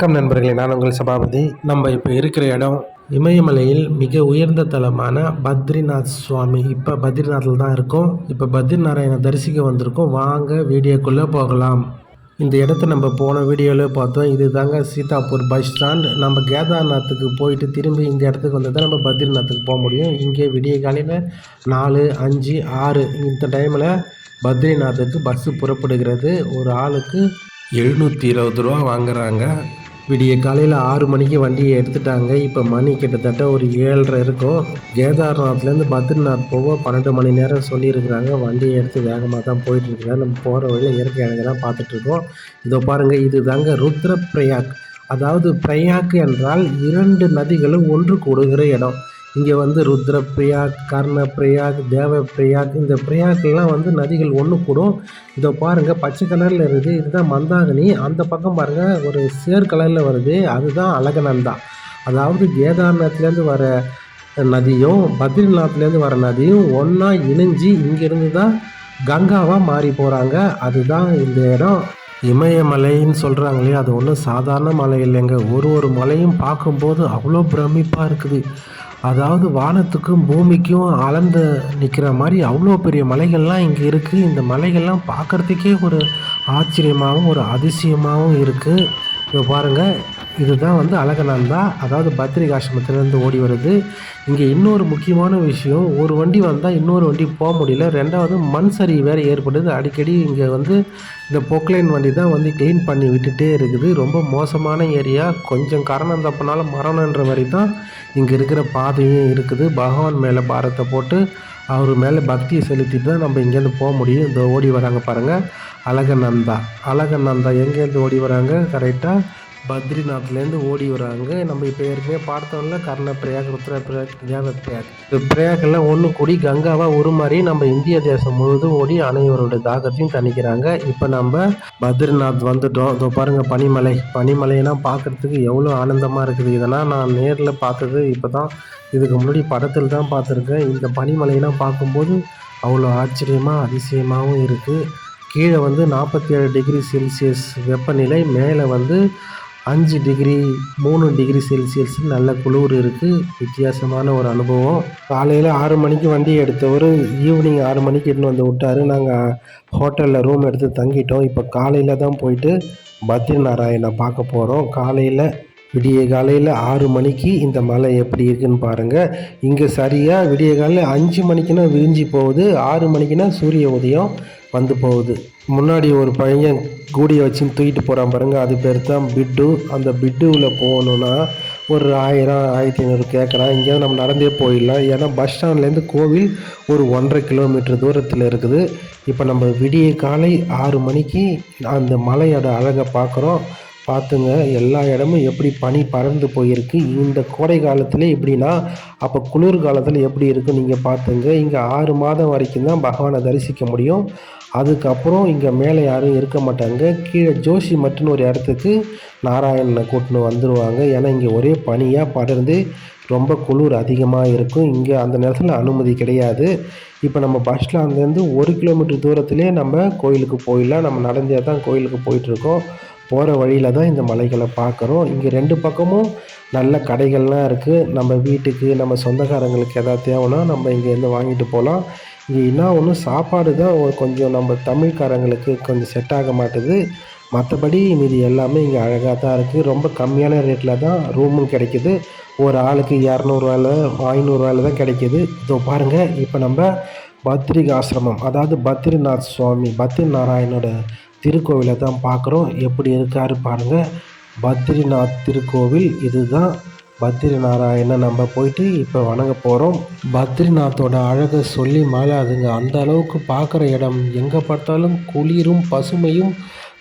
வணக்கம் நண்பர்களே நான் உங்கள் சபாபதி. நம்ம இப்போ இருக்கிற இடம் இமயமலையில் மிக உயர்ந்த தலமான பத்ரிநாத் சுவாமி. இப்போ பத்ரிநாத்தில் தான் இருக்கோம். இப்போ பத்ரிநாராயணை தரிசிக்க வந்திருக்கோம். வாங்க வீடியோக்குள்ளே போகலாம். இந்த இடத்த நம்ம போன வீடியோவில் பார்த்தோம். இது தாங்க சீதாப்பூர் பஸ் ஸ்டாண்ட். நம்ம கேதார்நாத்துக்கு போயிட்டு திரும்பி இந்த இடத்துக்கு வந்து தான் நம்ம பத்ரிநாத்துக்கு போக முடியும். இங்கே விடிய காலையில் நாலு அஞ்சு ஆறு இந்த டைமில் பத்ரிநாத்துக்கு பஸ்ஸு புறப்படுகிறது. ஒரு ஆளுக்கு எழுநூற்றி இருபது ரூபா வாங்குறாங்க. விடிய காலையில் ஆறு மணிக்கு வண்டியை எடுத்துட்டாங்க. இப்போ மணி கிட்டத்தட்ட ஒரு ஏழரை இருக்கும். கேதார்நாத்லேருந்து பத்ரிநாத் போக பன்னெண்டு மணி நேரம் சொல்லியிருக்கிறாங்க. வண்டியை எடுத்து வேகமாக தான் போயிட்டுருக்குறாங்க. நம்ம போகிற வழியில் இயற்கை அழகெல்லாம் பார்த்துட்ருக்கோம். இதோ பாருங்கள் இது தாங்க ருத்ர பிரயாக் அதாவது பிரயாக் என்றால் இரண்டு நதிகளும் ஒன்று கூடுகிற இடம். இங்கே வந்து ருத்ர பிரயாக் கர்ண பிரயாக் தேவ பிரயாக் இந்த பிரயாக்லாம் வந்து நதிகள் ஒன்று கூடும். இதோ பாருங்கள் பச்சை கலரில் இருக்குது. இதுதான் மந்தாகினி. அந்த பக்கம் பாருங்கள் ஒரு சேர் கலரில் வருது. அதுதான் அழகநந்தா. அதாவது கேதார்நாத்லேருந்து வர நதியும் பத்ரிநாத்லேருந்து வர நதியும் ஒன்றா இணைஞ்சு இங்கேருந்து தான் கங்காவாக மாறி போகிறாங்க அதுதான் இந்த இடம். இமயமலைன்னு சொல்கிறாங்க இல்லையா? அது ஒன்றும் சாதாரண மலை இல்லைங்க. ஒரு ஒரு மலையும் பார்க்கும்போது அவ்வளோ பிரமிப்பாக இருக்குது. அதாவது வானத்துக்கும் பூமிக்கும் அளந்து நிற்கிற மாதிரி அவ்வளோ பெரிய மலைகள்லாம் இங்கே இருக்குது இந்த மலைகள்லாம் பார்க்குறதுக்கே ஒரு ஆச்சரியமாகவும் ஒரு அதிசயமாகவும் இருக்குது இப்போ பாருங்கள் இதுதான் வந்து அழகநந்தா அதாவது பத்ரிக் ஆசிரமத்திலேருந்து ஓடி வருது. இங்கே இன்னொரு முக்கியமான விஷயம் ஒரு வண்டி வந்தால் இன்னொரு வண்டி போக முடியல. ரெண்டாவது மண் சரிவு வேறு ஏற்படுது. அடிக்கடி இங்கே வந்து இந்த பொக்லைன் வண்டி தான் வந்து க்ளீன் பண்ணி விட்டுட்டே இருக்குது. ரொம்ப மோசமான ஏரியா. கொஞ்சம் காரணம் தப்புனால மரணன்ற வரை தான் இங்கே இருக்கிற பாதையும் இருக்குது. பகவான் மேலே பாரத்தை போட்டு அவர் மேலே பக்தியை செலுத்திட்டு தான் நம்ம இங்கேருந்து போக முடியும். இந்த ஓடி வராங்க பாருங்கள் அழகநந்தா. அழகநந்தா எங்கேருந்து ஓடி வராங்க? கரெக்டாக பத்ரிநாத்லேருந்து ஓடி வராங்க. நம்ம இப்போ ஏற்கனவே பார்த்தோம்ல கர்ண ருத்ரப்பிரயாக் ருத்ர பிரயாக் இந்த பிரயாக்கெல்லாம் ஒன்று கூடி கங்காவாக உருமாறி நம்ம இந்திய தேசம் முழுவதும் ஓடி அனைவருடைய தாகத்தையும் தணிக்கிறாங்க. இப்போ நம்ம பத்ரிநாத் வந்துட்டோம். இதோ பாருங்கள் பனிமலை. பனிமலையெல்லாம் பார்க்குறதுக்கு எவ்வளோ ஆனந்தமாக இருக்குது. இதெல்லாம் நான் நேரில் பார்த்தது இப்போ தான் இதுக்கு முன்னாடி படத்தில் தான் பார்த்துருக்கேன். இந்த பனிமலையெல்லாம் பார்க்கும்போது அவ்வளோ ஆச்சரியமாக அதிசயமாகவும் இருக்குது கீழே வந்து நாற்பத்தி ஏழு டிகிரி செல்சியஸ் வெப்பநிலை மேலே வந்து அஞ்சு டிகிரி மூணு டிகிரி செல்சியஸ் நல்ல குளிர் இருக்குது வித்தியாசமான ஒரு அனுபவம். காலையில் ஆறு மணிக்கு வண்டி எடுத்தவர் ஈவினிங் ஆறு மணிக்கு எடுத்துன்னு வந்து விட்டார். நாங்கள் ஹோட்டலில் ரூம் எடுத்து தங்கிட்டோம். இப்போ காலையில் தான் போயிட்டு பத்ரி நாராயணை பார்க்க போகிறோம் காலையில் விடிய காலையில் ஆறு மணிக்கு இந்த மலை எப்படி இருக்குன்னு பாருங்கள் இங்கே சரியாக விடிய காலையில் அஞ்சு மணிக்குன்னா விரிஞ்சு போகுது ஆறு மணிக்குன்னா சூரிய உதயம் வந்து போகுது. முன்னாடி ஒரு பையன் கூடியை வச்சுன்னு தூக்கிட்டு போகிறான் பாருங்க. அது பேர் தான் பிட்டு. அந்த பிட்டுவில் போகணுன்னா ஒரு ஆயிரம் ஆயிரத்தி ஐநூறு கேட்குறான் இங்கேயாவது நம்ம நடந்தே போயிடலாம். ஏன்னா பஸ் ஸ்டாண்ட்லேருந்து கோவில் ஒரு ஒன்றரை கிலோமீட்டர் தூரத்தில் இருக்குது. இப்போ நம்ம விடிய காலை ஆறு மணிக்கு அந்த மலையோட அழகை பார்க்குறோம். பார்த்துங்க எல்லா இடமும் எப்படி பனி பறந்து போயிருக்கு. இந்த கோடை காலத்தில் எப்படின்னா அப்போ குளிர் காலத்தில் எப்படி இருக்கும் நீங்கள் பார்த்துங்க. இங்கே ஆறு மாதம் வரைக்கும் தான் பகவானை தரிசிக்க முடியும். அதுக்கப்புறம் இங்கே மேலே யாரும் இருக்க மாட்டாங்க. கீழே ஜோஷி மட்டுன்னு ஒரு இடத்துக்கு நாராயணனை கூட்டின்னு வந்துடுவாங்க ஏன்னா இங்கே ஒரே பனியாக படர்ந்து ரொம்ப குளிர் அதிகமாக இருக்கும். இங்கே அந்த நேரத்தில் அனுமதி கிடையாது. இப்போ நம்ம பஸ்ஸில் அங்கேருந்து ஒரு கிலோமீட்டர் தூரத்துலேயே நம்ம கோயிலுக்கு போயிடலாம். நம்ம நடந்தே தான் கோயிலுக்கு போயிட்டுருக்கோம். போகிற வழியில் தான் இந்த மலைகளை பார்க்குறோம். இங்கே ரெண்டு பக்கமும் நல்ல கடைகள்லாம் இருக்குது நம்ம வீட்டுக்கு நம்ம சொந்தக்காரங்களுக்கு எதாவது தேவைன்னா நம்ம இங்கேருந்து வாங்கிட்டு போகலாம். இங்கே என்ன ஒன்று சாப்பாடு தான் கொஞ்சம் நம்ம தமிழ்காரங்களுக்கு கொஞ்சம் செட் ஆக மாட்டுது. மற்றபடி மீதி எல்லாமே இங்கே அழகாக தான் இருக்குது ரொம்ப கம்மியான ரேட்டில் தான் ரூமும் கிடைக்கிது. ஒரு ஆளுக்கு இரநூறுவாயில் ஐநூறுரூவாயில் தான் கிடைக்கிது. இதோ பாருங்கள் இப்போ நம்ம பத்ரிக் ஆசிரமம் அதாவது பத்ரிநாத் சுவாமி பத்ரி நாராயணோட திருக்கோவிலை தான் பார்க்குறோம். எப்படி இருக்காரு பாருங்கள் பத்ரிநாத் திருக்கோவில் இதுதான் பத்ரிநாராயணன் நம்ம போயிட்டு இப்போ வணங்க போகிறோம் பத்ரிநாத்தோட அழகை சொல்லி மாலாதுங்க அந்த அளவுக்கு பார்க்குற இடம் எங்கே பார்த்தாலும் குளிரும் பசுமையும்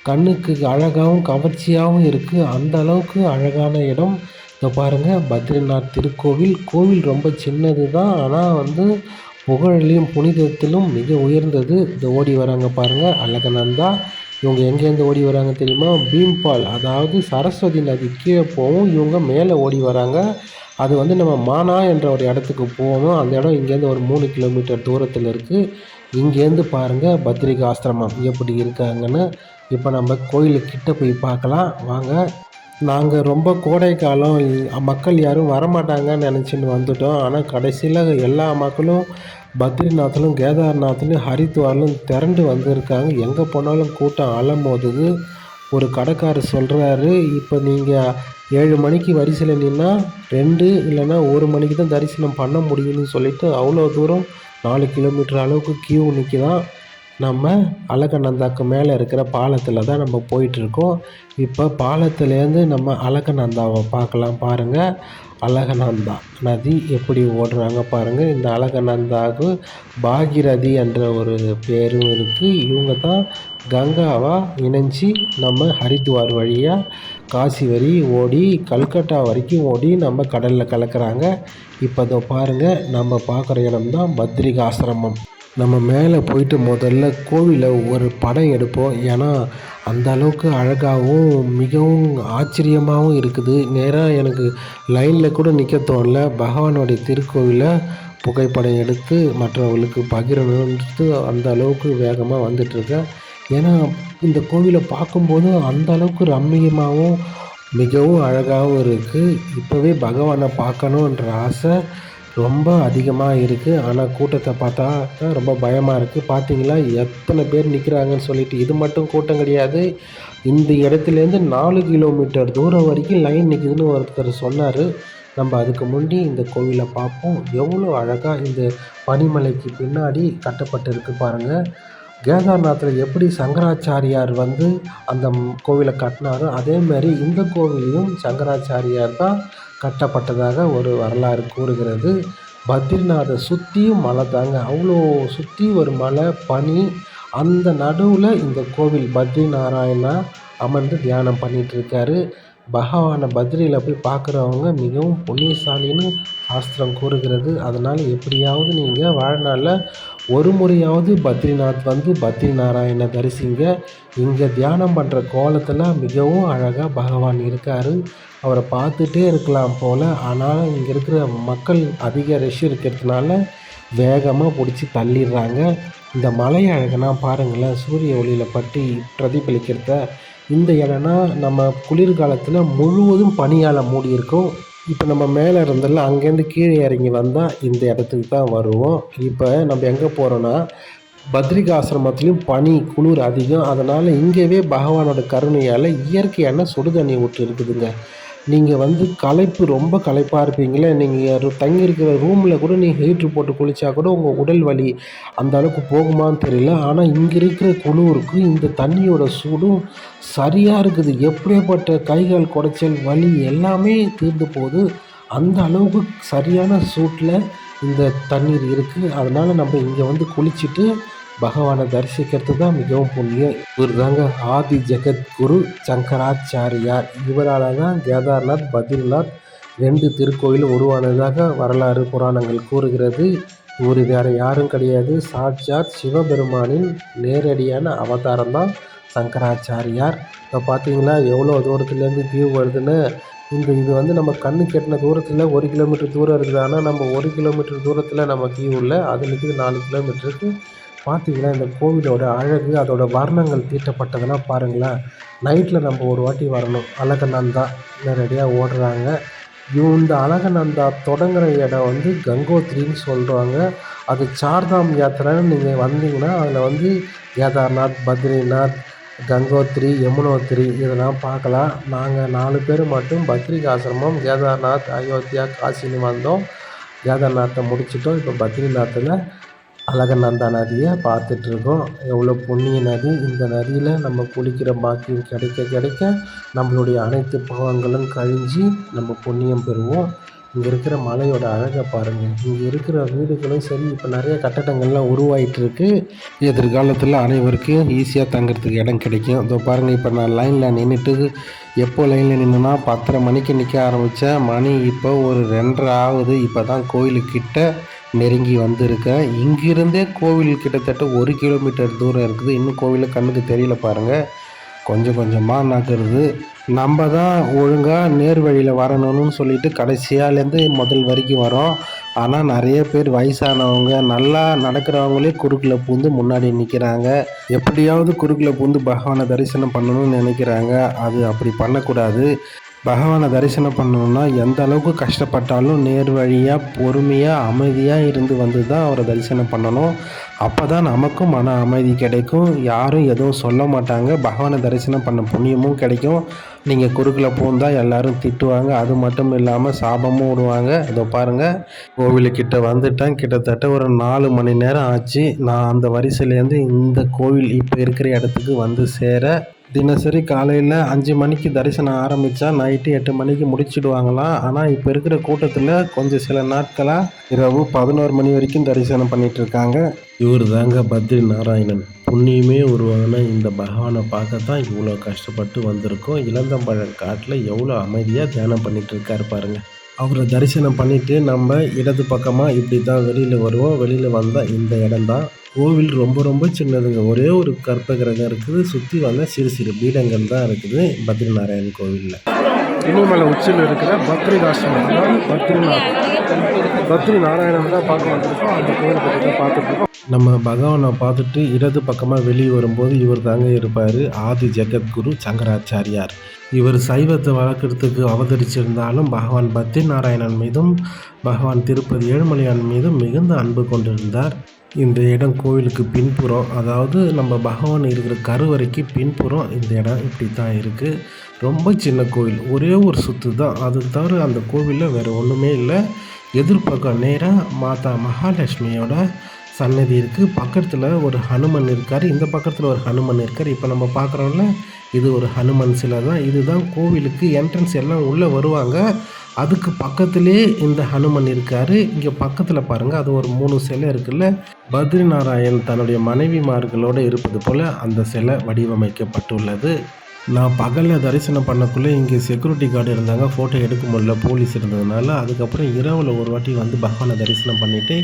கண்ணுக்கு அழகாகவும் கவர்ச்சியாகவும் இருக்குது அந்த அளவுக்கு அழகான இடம். இதை பாருங்கள் பத்ரிநாத் திருக்கோவில். கோவில் ரொம்ப சின்னது தான் ஆனால் வந்து புகழிலும் புனிதத்திலும் மிக உயர்ந்தது. இந்த ஓடி வராங்க பாருங்கள் அழகநந்தா. இவங்க எங்கேருந்து ஓடி வராங்க தெரியுமா? பீம்பால் அதாவது சரஸ்வதி நதி கீழே போகும் இவங்க மேலே ஓடி வராங்க. அது வந்து நம்ம மானா என்ற ஒரு இடத்துக்கு போகணும். அந்த இடம் இங்கேருந்து ஒரு மூணு கிலோமீட்டர் தூரத்தில் இருக்குது இங்கேருந்து பாருங்கள் பத்ரிகா ஆசிரமம் எப்படி இருக்காங்கன்னு. இப்போ நம்ம கோயிலுக்கிட்ட போய் பார்க்கலாம். வாங்க. நாங்கள் ரொம்ப கோடை காலம் மக்கள் யாரும் வரமாட்டாங்கன்னு நினச்சின்னு வந்துட்டோம். ஆனால் கடைசியில் எல்லா மக்களும் பத்ரிநாத்திலும் கேதார்நாத்லையும் ஹரித்வார்லையும் திரண்டு வந்திருக்காங்க. எங்கே போனாலும் கூட்டம் அலமோதுது. ஒரு கடைக்காரர் சொல்கிறாரு இப்போ நீங்கள் ஏழு மணிக்கு வரிசையில் நின்னா ரெண்டு இல்லைன்னா ஒரு மணிக்கு தான் தரிசனம் பண்ண முடியும்னு சொல்லிவிட்டு அவ்வளோ தூரம் நாலு கிலோமீட்டர் அளவுக்கு கியூ நிற்கிதான் நம்ம அலகநந்தாக்கு மேலே இருக்கிற பாலத்தில் தான் நம்ம போயிட்டுருக்கோம் இப்போ பாலத்துலேருந்து நம்ம அலகநந்தாவை பார்க்கலாம் பாருங்கள் அழகநந்தா நதி எப்படி ஓடுறாங்க பாருங்கள் இந்த அழகநந்தாவுக்கு பாகிரதி என்ற ஒரு பேரும் இருக்குது இவங்க தான் கங்காவாக இணைஞ்சி நம்ம ஹரித்வார் வழியாக காசி வரி ஓடி கல்கட்டா வரைக்கும் ஓடி நம்ம கடலில் கலக்கிறாங்க. இப்போ இதோ பாருங்கள் நம்ம பார்க்குற இடம் தான் பத்ரிகாசிரமம் நம்ம மேலே போயிட்டு முதல்ல கோவிலை ஒரு படம் எடுப்போம். ஏன்னா அந்த அளவுக்கு அழகாகவும் மிகவும் ஆச்சரியமாகவும் இருக்குது. நேராக எனக்கு லைனில் கூட நிற்க தோணல. பகவானுடைய திருக்கோவிலை புகைப்படம் எடுத்து மற்றவர்களுக்கு பகிரணுன்றது அந்த அளவுக்கு வேகமாக வந்துட்டுருக்கேன் ஏன்னா இந்த கோவிலை பார்க்கும்போது அந்த அளவுக்கு ரம்மியமாகவும் மிகவும் அழகாகவும் இருக்குது இப்போவே பகவானை பார்க்கணுன்ற ஆசை. ரொம்ப அதிகமாக இருக்குது ஆனால் கூட்டத்தை பார்த்தா தான் ரொம்ப பயமாக இருக்குது பார்த்தீங்களா எத்தனை பேர் நிற்கிறாங்கன்னு சொல்லிட்டு இது மட்டும் கூட்டம் கிடையாது. இந்த இடத்துலேருந்து நாலு கிலோமீட்டர் தூரம் வரைக்கும் லைன் நிற்குதுன்னு ஒருத்தர் சொன்னார். நம்ம அதுக்கு முன்னாடி இந்த கோவிலை பார்ப்போம். எவ்வளோ அழகாக இந்த பனிமலைக்கு பின்னாடி கட்டப்பட்டிருக்கு பாருங்கள் கேதார்நாத்தில் எப்படி சங்கராச்சாரியார் வந்து அந்த கோவிலை கட்டினாரோ அதே மாதிரி இந்த கோவிலையும் சங்கராச்சாரியார் தான் கட்டப்பட்டதாக ஒரு வரலாறு கூறுகிறது. பத்ரிநாத்தை சுற்றியும் மலை தாங்க. அவ்வளோ சுற்றி ஒரு மலை பனி. அந்த நடுவில் இந்த கோவில் பத்ரி நாராயணா அமர்ந்து தியானம் பண்ணிகிட்ருக்காரு பகவானை பத்ரியில் போய் பார்க்குறவங்க மிகவும் புண்ணியசாலின்னு சாஸ்திரம் கூறுகிறது. அதனால் எப்படியாவது நீங்கள் வாழ்நாளில் ஒரு முறையாவது பத்ரிநாத் வந்து பத்ரி நாராயண தரிசிங்க. இங்கே தியானம் பண்ணுற கோலத்தில் மிகவும் அழகாக பகவான் இருக்கார். அவரை பார்த்துட்டே இருக்கலாம் போல். ஆனால் இங்கே இருக்கிற மக்கள் அதிக ரஷ் இருக்கிறதுனால வேகமாக பிடிச்சி தள்ளிடுறாங்க. இந்த மலை அழகுனா பாருங்களேன் சூரிய ஒளியில் பற்றி பிரதிபலிக்கிறத. இந்த இடம்னா நம்ம குளிர்காலத்தில் முழுவதும் பனியால் மூடி இருக்கும் இப்போ நம்ம மேலே இருந்தெல்லாம் அங்கேருந்து கீழே இறங்கி வந்தால் இந்த இடத்துக்கு தான் வருவோம். இப்போ நம்ம எங்கே போகிறோன்னா பத்ரிகாசிரமத்துலேயும் பனி குளிர் அதிகம். அதனால் இங்கேவே பகவானோட கருணையால் இயற்கையான சுடுதண்ணி ஊற்று இருக்குதுங்க நீங்கள் வந்து களைப்பு ரொம்ப களைப்பாக இருப்பீங்களே நீங்கள் தங்கியிருக்கிற ரூமில் கூட நீங்கள் ஹீட்ரு போட்டு குளித்தா கூட உங்கள் உடல் வலி அந்த அளவுக்கு போகுமான்னு தெரியல. ஆனால் இங்கே இருக்கிற குளிருக்கும் இந்த தண்ணியோட சூடும் சரியாக இருக்குது. எப்படியாப்பட்ட கைகால் குடைச்சல் வலி எல்லாமே தீர்ந்து போகுது. அந்த அளவுக்கு சரியான சூட்டில் இந்த தண்ணீர் இருக்குது அதனால் நம்ம இங்கே வந்து குளிச்சுட்டு பகவானை தரிசிக்கிறது தான் மிகவும் புண்ணியம் இவர் தாங்க ஆதி ஜெகத்குரு சங்கராச்சாரியார். இவரால் தான் கேதார்நாத் பத்ரிநாத் ரெண்டு திருக்கோயில் உருவானதாக வரலாறு புராணங்கள் கூறுகிறது. இவர் வேறு யாரும் கிடையாது. சாட்சாத் சிவபெருமானின் நேரடியான அவதாரம் தான் சங்கராச்சாரியார். இப்போ பார்த்தீங்களா எவ்வளோ தூரத்துலேருந்து வியூ வருதுன்னு இந்த இது வந்து நம்ம கண்ணு கெட்டின தூரத்தில் ஒரு கிலோமீட்டர் தூரம் இருக்குது ஆனால் நம்ம ஒரு கிலோமீட்டர் தூரத்தில் நம்ம வியூ இல்லை. அது நிற்கிது நாலு கிலோமீட்டருக்கு பார்த்தீங்களா? இந்த கோவிலோட அழகு அதோட வர்ணங்கள் தீட்டப்பட்டதெல்லாம் பாருங்களேன். நைட்டில் நம்ம ஒரு வாட்டி வரணும். அழகநந்தா நேரடியாக ஓடுறாங்க. இந்த அழகநந்தா தொடங்குற இடம் வந்து கங்கோத்ரின்னு சொல்கிறாங்க அது சார்தாம் யாத்திரைன்னு நீங்கள் வந்தீங்கன்னா அதில் வந்து கேதார்நாத் பத்ரிநாத் கங்கோத்ரி யமுனோத்ரி இதெல்லாம் பார்க்கலாம். நாங்கள் நாலு பேர் மட்டும் பத்ரிகாசிரமம் கேதார்நாத் அயோத்தியா காசின்னு வந்தோம். கேதார்நாத்தை முடிச்சிட்டோம். இப்போ பத்ரிநாத்தில் அழகநந்தா நதியை பார்த்துட்ருக்கோம். எவ்வளோ புண்ணிய நதி. இந்த நதியில் நம்ம குளிக்கிற பாக்கியம் கிடைக்க கிடைக்க நம்மளுடைய அனைத்து பாவங்களும் கழிஞ்சு நம்ம புண்ணியம் பெறுவோம். இங்கே இருக்கிற மலையோட அழகை பாருங்கள் இங்கே இருக்கிற வீடுகளும் சரி இப்போ நிறைய கட்டடங்கள்லாம் உருவாயிட்டிருக்கு எதிர்காலத்தில் அனைவருக்கும் ஈஸியாக தங்குறதுக்கு இடம் கிடைக்கும். இதோ பாருங்கள் இப்போ நான் லைனில் நின்றுட்டு எப்போ லைனில் நின்றுனா பத்தரை மணிக்கு நிற்க ஆரம்பித்தேன் மணி இப்போ ஒரு ரெண்டரை ஆகுது. இப்போ தான் கோயிலுக்கிட்ட நெருங்கி வந்திருக்கேன். இங்கிருந்தே கோவில் கிட்டத்தட்ட ஒரு கிலோமீட்டர் தூரம் இருக்குது. இன்னும் கோவில் கண்ணுக்கு தெரியல பாருங்கள் கொஞ்சம் கொஞ்சமாக நகருது. நம்ம தான் ஒழுங்காக நேர் வழியில் வரணும்னு சொல்லிட்டு கடைசியாலேருந்து முதல் வரைக்கும் வரோம். ஆனால் நிறைய பேர் வயசானவங்க நல்லா நடக்கிறவங்களே குறுக்கில் பூந்து முன்னாடி நிற்கிறாங்க எப்படியாவது குறுக்கில் பூந்து பகவானை தரிசனம் பண்ணணும்னு நினைக்கிறாங்க. அது அப்படி பண்ணக்கூடாது. பகவானை தரிசனம் பண்ணணும்னா எந்த அளவுக்கு கஷ்டப்பட்டாலும் நேர் வழியாக பொறுமையாக அமைதியாக இருந்து வந்து தான் அவரை தரிசனம் பண்ணணும். அப்போ தான் நமக்கும் மன அமைதி கிடைக்கும். யாரும் எதுவும் சொல்ல மாட்டாங்க. பகவானை தரிசனம் பண்ண புண்ணியமும் கிடைக்கும். நீங்கள் குறுக்கில் பூந்தால் எல்லாரும் திட்டுவாங்க. அது மட்டும் இல்லாமல் சாபமும் விடுவாங்க. இதோ பாருங்கள் கோவிலுக்கிட்ட வந்துட்டேன். கிட்டத்தட்ட ஒரு நாலு மணி நேரம் ஆச்சு. நான் அந்த வரிசையிலேருந்து இந்த கோவில் இப்போ இருக்கிற இடத்துக்கு வந்து சேர தினசரி காலையில் அஞ்சு மணிக்கு தரிசனம் ஆரம்பித்தா நைட்டு எட்டு மணிக்கு முடிச்சிடுவாங்களாம் ஆனால் இப்போ இருக்கிற கூட்டத்தில் கொஞ்சம் சில நாட்களாக இரவு பதினோரு மணி வரைக்கும் தரிசனம் பண்ணிகிட்டு இருக்காங்க. இவர் தாங்க பத்ரி நாராயணன் புண்ணியமே உருவான இந்த பகவானை பார்க்க தான் இவ்வளோ கஷ்டப்பட்டு வந்திருக்கோம். இளந்தம்பழம் காட்டில் எவ்வளோ அமைதியாக தியானம் பண்ணிகிட்டு இருக்காரு பாருங்கள் அவரை தரிசனம் பண்ணிட்டு நம்ம இடது பக்கமாக இப்படி தான் வெளியில் வருவோம். வெளியில் வந்தால் இந்த இடம்தான். கோவில் ரொம்ப ரொம்ப சின்னதுங்க. ஒரே ஒரு கற்ப கிரகம் இருக்குது. சுற்றி வந்த சிறு சிறு பீடங்கள் தான் இருக்குது பத்ரிநாராயண் கோவிலில். இனிமலை உச்சியில் இருக்கிற பத்ரிகாசிரமம் பத்ரிநாத் பத்ரி நாராயணன் தான் பார்க்க வந்திருக்கோம். அந்த கோவில் பற்றி தான் பார்த்துருக்கோம் நம்ம பகவானை பார்த்துட்டு இடது பக்கமாக வெளியே வரும்போது இவர் தாங்க இருப்பார். ஆதி ஜெகத்குரு சங்கராச்சாரியார். இவர் சைவத்தை வளர்க்குறதுக்கு அவதரிச்சிருந்தாலும் பகவான் பத்ரி நாராயணன் மீதும் பகவான் திருப்பதி ஏழுமலையான் மீதும் மிகுந்த அன்பு கொண்டிருந்தார். இந்த இடம் கோவிலுக்கு பின்புறம் அதாவது நம்ம பகவான் இருக்கிற கருவறைக்கு பின்புறம் இந்த இடம் இப்படி தான் இருக்குது ரொம்ப சின்ன கோவில் ஒரே ஒரு சுற்று தான். அது தவிர அந்த கோவிலில் வேறு ஒன்றுமே இல்லை. எதிர்பக்கம் நேராக மாதா மகாலட்சுமியோட சன்னதி இருக்குது பக்கத்தில் ஒரு ஹனுமன் இருக்கார். இந்த பக்கத்தில் ஒரு ஹனுமன் இருக்கார். இப்போ நம்ம பார்க்குறோம்ல இது ஒரு ஹனுமன் சிலை தான். இதுதான் கோவிலுக்கு என்ட்ரன்ஸ் எல்லாம் உள்ளே வருவாங்க. அதுக்கு பக்கத்திலே இந்த ஹனுமன் இருக்கார். இங்கே பக்கத்தில் பாருங்கள் அது ஒரு மூணு சிலை இருக்குல்ல. பத்ரி நாராயண் தன்னுடைய மனைவிமார்களோடு இருப்பது போல் அந்த சிலை வடிவமைக்கப்பட்டுள்ளது. நான் பகலில் தரிசனம் பண்ணக்குள்ளே இங்கே செக்யூரிட்டி கார்டு இருந்தாங்க ஃபோட்டோ எடுக்க முடியல போலீஸ் இருந்ததுனால அதுக்கப்புறம் இரவில் ஒரு வாட்டி வந்து பகவானை தரிசனம் பண்ணிவிட்டு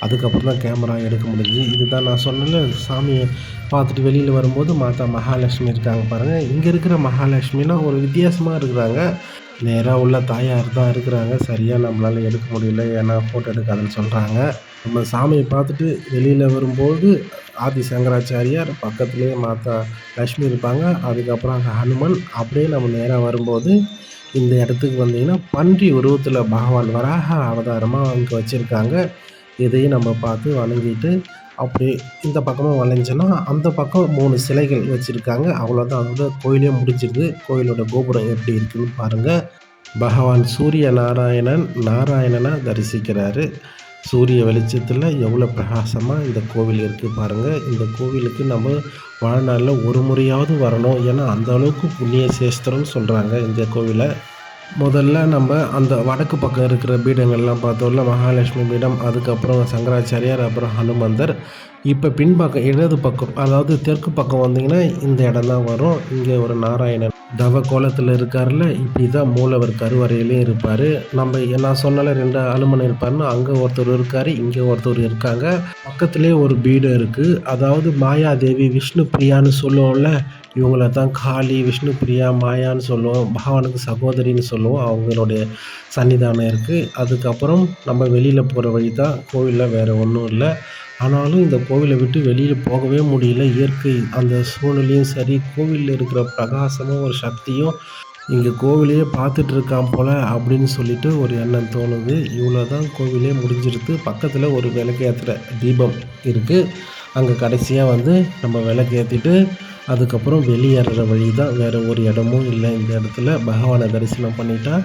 அதுக்கப்புறம் தான் கேமரா எடுக்க முடிஞ்சு இதுதான் நான் சொன்னல சாமியை பார்த்துட்டு வெளியில் வரும்போது மாதா மகாலட்சுமி இருக்காங்க பாருங்கள் இங்கே இருக்கிற மகாலட்சுமினா ஒரு வித்தியாசமாக இருக்கிறாங்க. நேராக உள்ள தாயார் தான் இருக்கிறாங்க. சரியாக நம்மளால் எடுக்க முடியல ஏன்னா ஃபோட்டோ எடுக்காதுன்னு சொல்கிறாங்க நம்ம சாமியை பார்த்துட்டு வெளியில் வரும்போது ஆதி சங்கராச்சாரியார் பக்கத்துலேயே மாதா லக்ஷ்மி இருப்பாங்க. அதுக்கப்புறம் அங்கே ஹனுமன். அப்படியே நம்ம நேராக வரும்போது இந்த இடத்துக்கு வந்தீங்கன்னா பன்றி உருவத்தில் பகவான் வராக அவதாரமாக அங்கே வச்சுருக்காங்க. இதையும் நம்ம பார்த்து வணங்கிட்டு அப்படியே இந்த பக்கமும் வளைஞ்சோன்னா அந்த பக்கம் மூணு சிலைகள் வச்சுருக்காங்க. அவ்வளோதான் அதோட கோயிலே முடிஞ்சிருது. கோயிலோட கோபுரம் எப்படி இருக்குன்னு பாருங்கள் பகவான் சூரிய நாராயணன் நாராயணனை தரிசிக்கிறாரு. சூரிய வெளிச்சத்தில் எவ்வளோ பிரகாசமாக இந்த கோவில் இருக்குது பாருங்கள் இந்த கோவிலுக்கு நம்ம வாழ்நாளில் ஒரு முறையாவது வரணும். ஏன்னா அந்த அளவுக்கு புண்ணிய சேஸ்திரம்னு சொல்கிறாங்க இந்த கோவிலை. முதல்ல நம்ம அந்த வடக்கு பக்கம் இருக்கிற பீடங்கள்லாம் பார்த்தோம்ல மகாலட்சுமி பீடம் அதுக்கப்புறம் சங்கராச்சாரியார் அப்புறம் ஹனுமந்தர். இப்போ பின்பக்கம் இடது பக்கம் அதாவது தெற்கு பக்கம் வந்தீங்கன்னா இந்த இடம் தான் வரும். இங்கே ஒரு நாராயணன் தவ கோலத்தில் இருக்கார்ல இப்படி தான் மூலவர் கருவறையிலையும் இருப்பார். நம்ம நான் சொன்னால ரெண்டு அலுமன் இருப்பார்னா அங்கே ஒருத்தர் இருக்கார் இங்கே ஒருத்தர் இருக்காங்க. பக்கத்துலேயே ஒரு பீடம் இருக்குது அதாவது மாயாதேவி விஷ்ணு பிரியான்னு சொல்லுவோம்ல இவங்கள தான் காளி விஷ்ணு பிரியா மாயான்னு சொல்லுவோம் பகவானுக்கு சகோதரின்னு சொல்லுவோம் அவங்களுடைய சன்னிதானம் இருக்குது அதுக்கப்புறம் நம்ம வெளியில் போகிற வழி தான் கோவிலில் வேறு ஒன்றும் இல்லை. ஆனாலும் இந்த கோவிலை விட்டு வெளியில் போகவே முடியல. இயற்கை அந்த சூழ்நிலையும் சரி கோவிலில் இருக்கிற பிரகாசமும் ஒரு சக்தியும் இங்கே கோவிலையே பார்த்துட்டு இருக்கான் போல் அப்படின்னு சொல்லிட்டு ஒரு எண்ணம் தோணுது. இவ்வளோ தான் கோவிலே முடிஞ்சிருது. பக்கத்தில் ஒரு விளக்கேற்றுற தீபம் இருக்குது அங்கே கடைசியாக வந்து நம்ம விளக்கு ஏற்றிட்டு அதுக்கப்புறம் வெளியேறுற வழி தான் வேறு ஒரு இடமும் இல்லை. இந்த இடத்துல பகவானை தரிசனம் பண்ணிட்டா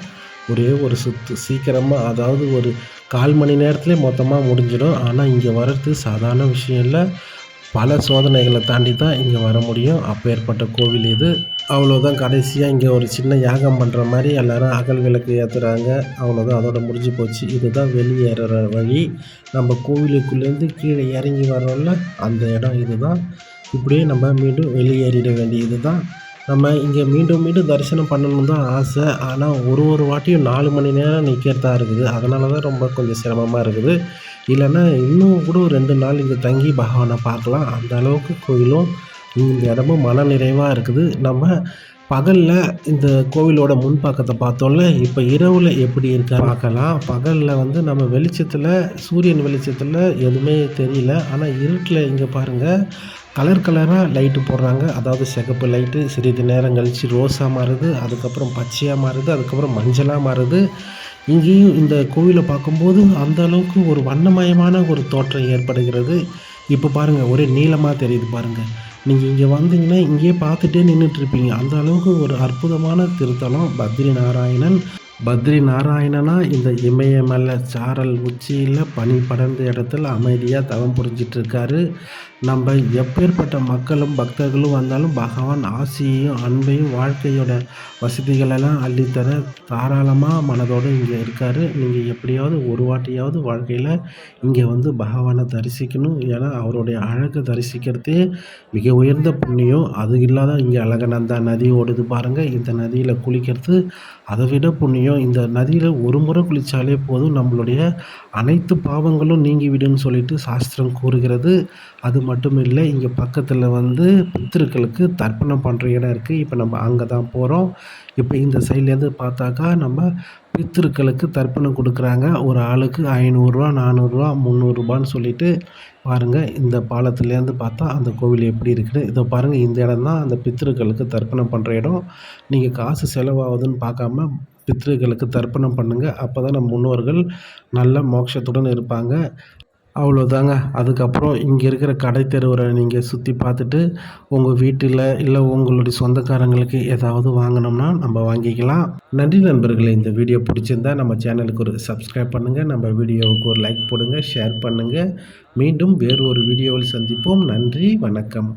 ஒரே ஒரு சுத்து. சீக்கிரமாக அதாவது ஒரு கால் மணி நேரத்துலேயே மொத்தமாக முடிஞ்சிடும். ஆனால் இங்கே வர்றது சாதாரண விஷயம் இல்லை. பல சோதனைகளை தாண்டி தான் இங்கே வர முடியும். அப்பேற்பட்ட கோவில் இது. அவ்வளோதான் கடைசியாக இங்கே ஒரு சின்ன யாகம் பண்ணுற மாதிரி எல்லோரும் அகல் விளக்கு ஏற்றுறாங்க அவ்வளோதான் அதோட முடிஞ்சு போச்சு. இதுதான் வெளியேற வழி. நம்ம கோவிலுக்குள்ளேருந்து கீழே இறங்கி வரோம்ல அந்த இடம் இதுதான். இப்படியே நம்ம மீண்டும் வெளியேறிட வேண்டியது தான் நம்ம இங்கே மீண்டும் மீண்டும் தரிசனம் பண்ணணும்னு தான் ஆசை. ஆனால் ஒரு ஒரு வாட்டியும் நாலு மணி நேரம் நிற்கிறதா இருக்குது. அதனால தான் ரொம்ப கொஞ்சம் சிரமமாக இருக்குது. இல்லைன்னா இன்னும் கூட ஒரு ரெண்டு நாள் இங்கே தங்கி பகவானை பார்க்கலாம். அந்த அளவுக்கு கோயிலும் இந்த இடமும் மன நிறைவாக இருக்குது. நம்ம பகலில் இந்த கோவிலோட முன்பக்கத்தை பார்த்தோம்ல இப்போ இரவில் எப்படி இருக்கா பார்க்கலாம். பகலில் வந்து நம்ம வெளிச்சத்தில் சூரியன் வெளிச்சத்தில் எதுவுமே தெரியல. ஆனால் இருட்டில் இங்கே பாருங்கள் கலர் கலராக லைட்டு போடுறாங்க. அதாவது சிகப்பு லைட்டு சிறிது நேரம் கழித்து ரோஸாக மாறுது அதுக்கப்புறம் பச்சையாக மாறுது அதுக்கப்புறம் மஞ்சளாக மாறுது. இங்கேயும் இந்த கோவிலை பார்க்கும்போது அந்த அளவுக்கு ஒரு வண்ணமயமான ஒரு தோற்றம் ஏற்படுகிறது. இப்போ பாருங்கள் ஒரே நீளமாக தெரியுது பாருங்கள் நீங்கள் இங்கே வந்தீங்கன்னா இங்கேயே பார்த்துட்டே நின்றுட்டுருப்பீங்க அந்த அளவுக்கு ஒரு அற்புதமான திருத்தலம் பத்ரி நாராயணன் பத்ரி நாராயணனா இந்த இமயமலை சாரல் உச்சியில் பனி படர்ந்த இடத்துல அமைதியாக தவம் புரிஞ்சிட்ருக்காரு நம்ம எப்பேற்பட்ட மக்களும் பக்தர்களும் வந்தாலும் பகவான் ஆசியையும் அன்பையும் வாழ்க்கையோட வசதிகளெல்லாம் அள்ளித்தர தாராளமாக மனதோடு இங்கே இருக்கார். நீங்கள் எப்படியாவது ஒரு வாட்டியாவது வாழ்க்கையில் இங்கே வந்து பகவானை தரிசிக்கணும். ஏன்னா அவருடைய அழகை தரிசிக்கிறதே மிக உயர்ந்த புண்ணியம். அது இல்லாத இங்கே அழகநந்தா நதி ஓடுது பாருங்கள் இந்த நதியில் குளிக்கிறது அதை விட புண்ணியம். இந்த நதியில் ஒரு முறை குளித்தாலே போதும். நம்மளுடைய அனைத்து பாவங்களும் நீங்கிவிடுன்னு சொல்லிட்டு சாஸ்திரம் கூறுகிறது. அது மட்டும் இல்லை இங்கே பக்கத்தில் வந்து பித்திருக்களுக்கு தர்ப்பணம் பண்ணுற இடம் இருக்குது இப்போ நம்ம அங்கே தான் போகிறோம் இப்போ இந்த சைட்லேருந்து பார்த்தாக்கா நம்ம பித்திருக்களுக்கு தர்ப்பணம் கொடுக்குறாங்க. ஒரு ஆளுக்கு ஐநூறுரூவா நானூறுரூவா முந்நூறுரூபான்னு சொல்லிட்டு பாருங்கள் இந்த பாலத்துலேருந்து பார்த்தா அந்த கோவில் எப்படி இருக்குது இதை பாருங்கள் இந்த இடம் தான் அந்த பித்திருக்களுக்கு தர்ப்பணம் பண்ணுற இடம். நீங்கள் காசு செலவாகுதுன்னு பார்க்காம பித்ருக்களுக்கு தர்ப்பணம் பண்ணுங்கள் அப்போ தான் நம்ம முன்னோர்கள் நல்ல மோட்சத்துடன் இருப்பாங்க. அவ்வளோதாங்க. அதுக்கப்புறம் இங்கே இருக்கிற கடை தெருவரை நீங்கள் சுற்றி பார்த்துட்டு உங்கள் வீட்டில் இல்லை உங்களுடைய சொந்தக்காரங்களுக்கு ஏதாவது வாங்கினோம்னா நம்ம வாங்கிக்கலாம். நன்றி நண்பர்களே இந்த வீடியோ பிடிச்சிருந்தா நம்ம சேனலுக்கு ஒரு சப்ஸ்கிரைப் பண்ணுங்கள் நம்ம வீடியோவுக்கு ஒரு லைக் போடுங்க ஷேர் பண்ணுங்கள் மீண்டும் வேறு ஒரு வீடியோவில் சந்திப்போம். நன்றி வணக்கம்.